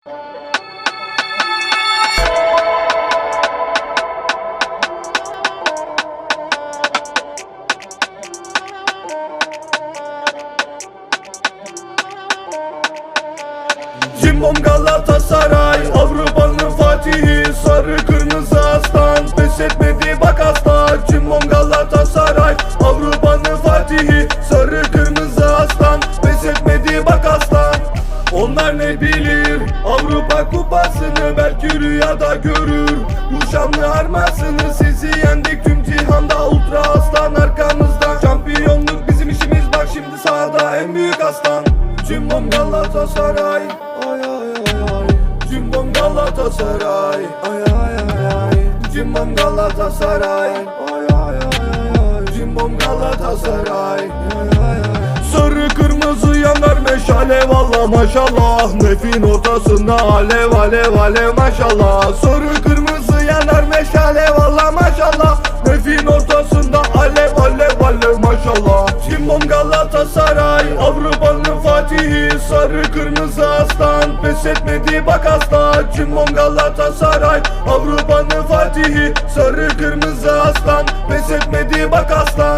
Cimbom Galatasaray Avrupa'nın Fatihi Sarı kırmızı aslan Pes etmedi bak asla Cimbom Galatasaray Avrupa'nın Fatihi Sarı kırmızı bilir Avrupa kupasını belki rüyada görür. Bu armasını sizi yendik. Tüm cihanda Ultra aslan arkamızda. Şampiyonluk bizim işimiz. Bak şimdi sahada en büyük aslan. Cimbom Galatasaray. Ay ay ay ay. Cimbom Galatasaray. Ay ay ay ay. Cimbom Galatasaray. Ay ay ay ay. Cimbom Galatasaray. Ay ay ay Sarı kırmızı yanar meşale valla maşallah Nefin ortasında alev alev alev maşallah. Sarı kırmızı yanar meşale valla maşallah. Nefin ortasında alev alev alev maşallah. Cimbom Galatasaray Avrupa'nın Fatihi. Sarı kırmızı aslan Pes etmedi bak asla. Cimbom Galatasaray Avrupa'nın Fatihi. Sarı kırmızı aslan Pes etmedi bak aslan